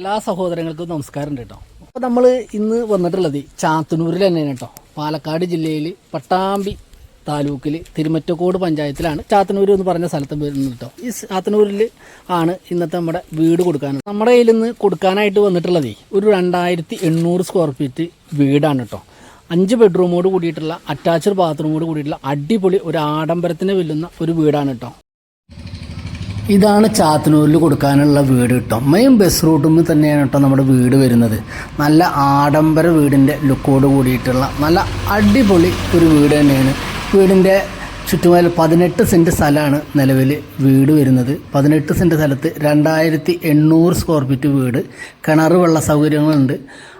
എല്ലാ സഹോദരങ്ങൾക്കും നമസ്കാരം കേട്ടോ. അപ്പോൾ നമ്മൾ ഇന്ന് വന്നിട്ടുള്ളത് ചാത്തന്നൂരിൽ തന്നെയാണ് കേട്ടോ. പാലക്കാട് ജില്ലയിൽ പട്ടാമ്പി താലൂക്കിൽ തിരുമറ്റക്കോട് പഞ്ചായത്തിലാണ് ചാത്തന്നൂർ എന്ന് പറഞ്ഞ സ്ഥലത്ത് വരുന്നത് കേട്ടോ. ഈ ചാത്തന്നൂരിൽ ആണ് ഇന്നത്തെ നമ്മുടെ വീട് കൊടുക്കാൻ. നമ്മുടെ കയ്യിൽ നിന്ന് കൊടുക്കാനായിട്ട് വന്നിട്ടുള്ളത് ഒരു രണ്ടായിരത്തി എണ്ണൂറ് സ്ക്വയർ ഫീറ്റ് വീടാണ് കേട്ടോ. അഞ്ച് ബെഡ്റൂമോട് കൂടിയിട്ടുള്ള അറ്റാച്ച്ഡ് ബാത്റൂമോട് കൂടിയിട്ടുള്ള അടിപൊളി ഒരു ആഡംബരത്തിന് വെല്ലുന്ന ഒരു വീടാണ് കേട്ടോ. ഇതാണ് ചാത്തനൂരിൽ കൊടുക്കാനുള്ള വീട് കേട്ടോ. മെയിൻ ബസ് റൂട്ടിൽ നിന്ന് തന്നെയാണ് കേട്ടോ നമ്മുടെ വീട് വരുന്നത്. നല്ല ആഡംബര വീടിന്റെ ലുക്കോട് കൂടിയിട്ടുള്ള നല്ല അടിപൊളി ഒരു വീട് തന്നെയാണ്. വീടിന്റെ ചുറ്റുമാൽ പതിനെട്ട് സെന്റ് സ്ഥലമാണ് നിലവിൽ വീട് വരുന്നത്. പതിനെട്ട് സെന്റ് സ്ഥലത്ത് രണ്ടായിരത്തി എണ്ണൂറ് സ്ക്വയർ ഫീറ്റ് വീട്. കിണർ വെള്ള സൗകര്യങ്ങളുണ്ട്.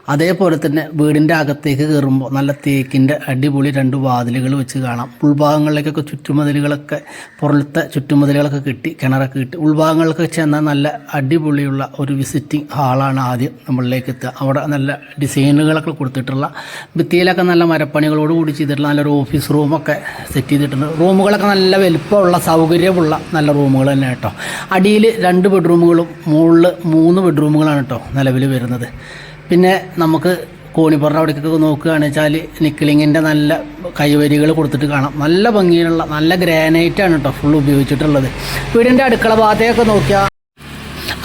അതേപോലെ തന്നെ വീടിന്റെ അകത്തേക്ക് കയറുമ്പോൾ നല്ല തേക്കിന്റെ അടിപൊളി രണ്ട് വാതിലുകൾ വെച്ച് കാണാം. ഉൾഭാഗങ്ങളിലേക്കൊക്കെ ചുറ്റുമതിലുകളൊക്കെ പുറത്തെ ചുറ്റുമതിലുകളൊക്കെ കിട്ടി കിണറൊക്കെ കിട്ടി. ഉൾഭാഗങ്ങളിലൊക്കെ ചെന്നാൽ നല്ല അടിപൊളിയുള്ള ഒരു വിസിറ്റിംഗ് ഹാളാണ് ആദ്യം നമ്മളിലേക്ക് എത്തുക. അവിടെ നല്ല ഡിസൈനുകളൊക്കെ കൊടുത്തിട്ടുള്ള ഭിത്തിയിലൊക്കെ നല്ല മരപ്പണികളോട് കൂടി ചെയ്തിട്ടുള്ള നല്ലൊരു ഓഫീസ് റൂമൊക്കെ സെറ്റ് ചെയ്തിട്ടുണ്ട്. റൂമുകളൊക്കെ നല്ല വലിപ്പമുള്ള സൗകര്യമുള്ള നല്ല റൂമുകൾ തന്നെ കേട്ടോ. അടിയിൽ രണ്ട് ബെഡ്റൂമുകളും മുകളിൽ മൂന്ന് ബെഡ്റൂമുകളാണ് കേട്ടോ നിലവിൽ വരുന്നത്. പിന്നെ നമുക്ക് കോണിപ്പുറം അവിടേക്കൊക്കെ നോക്കുകയാണെന്ന് വെച്ചാൽ നിക്കിളിങ്ങിന്റെ നല്ല കൈവരികൾ കൊടുത്തിട്ട് കാണാം. നല്ല ഭംഗിയിലുള്ള നല്ല ഗ്രാനൈറ്റാണ് കേട്ടോ ഫുൾ ഉപയോഗിച്ചിട്ടുള്ളത്. വീടിന്റെ അടുക്കള ഭാഗത്തേക്ക് നോക്കിയാൽ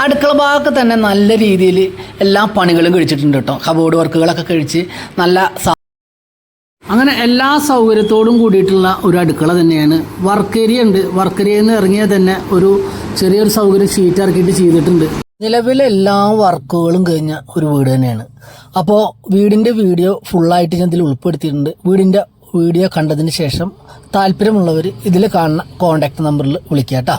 അടുക്കള ഭാഗത്ത് തന്നെ നല്ല രീതിയിൽ എല്ലാ പണികളും കഴിച്ചിട്ടുണ്ട് കേട്ടോ കബോർഡ് വർക്കുകളൊക്കെ കഴിച്ച് നല്ല അങ്ങനെ എല്ലാ സൗകര്യത്തോടും കൂടിയിട്ടുള്ള ഒരു അടുക്കള തന്നെയാണ്. വർക്ക് ഏരിയ ഉണ്ട്. വർക്ക് നിന്ന് ഇറങ്ങിയാൽ തന്നെ ഒരു ചെറിയൊരു സൗകര്യം ഷീറ്റ് ഇറക്കിയിട്ട് ചെയ്തിട്ടുണ്ട്. നിലവിലെ എല്ലാ വർക്കുകളും കഴിഞ്ഞ ഒരു വീട് തന്നെയാണ്. അപ്പോൾ വീടിന്റെ വീഡിയോ ഫുള്ളായിട്ട് ഞാൻ ഇതിൽ ഉൾപ്പെടുത്തിയിട്ടുണ്ട്. വീടിന്റെ വീഡിയോ കണ്ടതിന് ശേഷം താല്പര്യമുള്ളവർ ഇതിൽ കാണുന്ന കോൺടാക്ട് നമ്പറിൽ വിളിക്കുക കേട്ടോ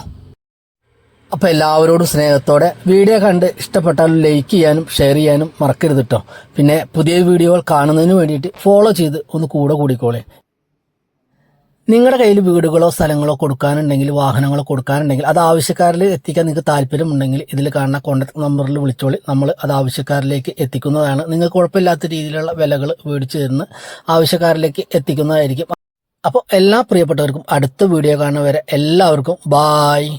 അപ്പോൾ എല്ലാവരോടും സ്നേഹത്തോടെ വീഡിയോ കണ്ട് ഇഷ്ടപ്പെട്ടാൽ ലൈക്ക് ചെയ്യാനും ഷെയർ ചെയ്യാനും മറക്കരുത് കേട്ടോ പിന്നെ പുതിയ വീഡിയോകൾ കാണുന്നതിന് വേണ്ടിയിട്ട് ഫോളോ ചെയ്ത് ഒന്ന് കൂടെ കൂടിക്കോളെ. നിങ്ങളുടെ കയ്യിൽ വീടുകളോ സ്ഥലങ്ങളോ കൊടുക്കാനുണ്ടെങ്കിൽ വാഹനങ്ങളോ കൊടുക്കാനുണ്ടെങ്കിൽ അത് ആവശ്യക്കാരിൽ എത്തിക്കാൻ നിങ്ങൾക്ക് താല്പര്യമുണ്ടെങ്കിൽ ഇതിൽ കാണുന്ന കോൺടാക്ട് നമ്പറിൽ വിളിച്ചോളി. നമ്മൾ അത് ആവശ്യക്കാരിലേക്ക് എത്തിക്കുന്നതാണ്. നിങ്ങൾക്ക് കുഴപ്പമില്ലാത്ത രീതിയിലുള്ള വിലകൾ മേടിച്ചു തരുന്ന ആവശ്യക്കാരിലേക്ക് എത്തിക്കുന്നതായിരിക്കും. അപ്പോൾ എല്ലാ പ്രിയപ്പെട്ടവർക്കും അടുത്ത വീഡിയോ കാണുന്നവരെ എല്ലാവർക്കും ബായ്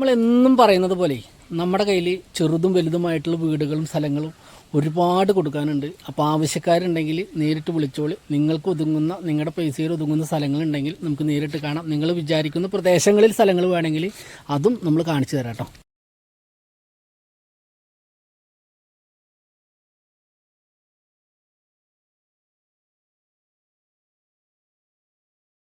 നമ്മൾ എന്നും പറയുന്നത് പോലെ നമ്മുടെ കയ്യിൽ ചെറുതും വലുതുമായിട്ടുള്ള വീടുകളും സ്ഥലങ്ങളും ഒരുപാട് കൊടുക്കാനുണ്ട്. അപ്പോൾ ആവശ്യക്കാരുണ്ടെങ്കിൽ നേരിട്ട് വിളിച്ചോളി. നിങ്ങൾക്ക് ഒതുങ്ങുന്ന നിങ്ങളുടെ പൈസയിൽ ഒതുങ്ങുന്ന സ്ഥലങ്ങളുണ്ടെങ്കിൽ നമുക്ക് നേരിട്ട് കാണാം. നിങ്ങൾ വിചാരിക്കുന്ന പ്രദേശങ്ങളിൽ സ്ഥലങ്ങൾ വേണമെങ്കിൽ അതും നമ്മൾ കാണിച്ചു തരാം കേട്ടോ.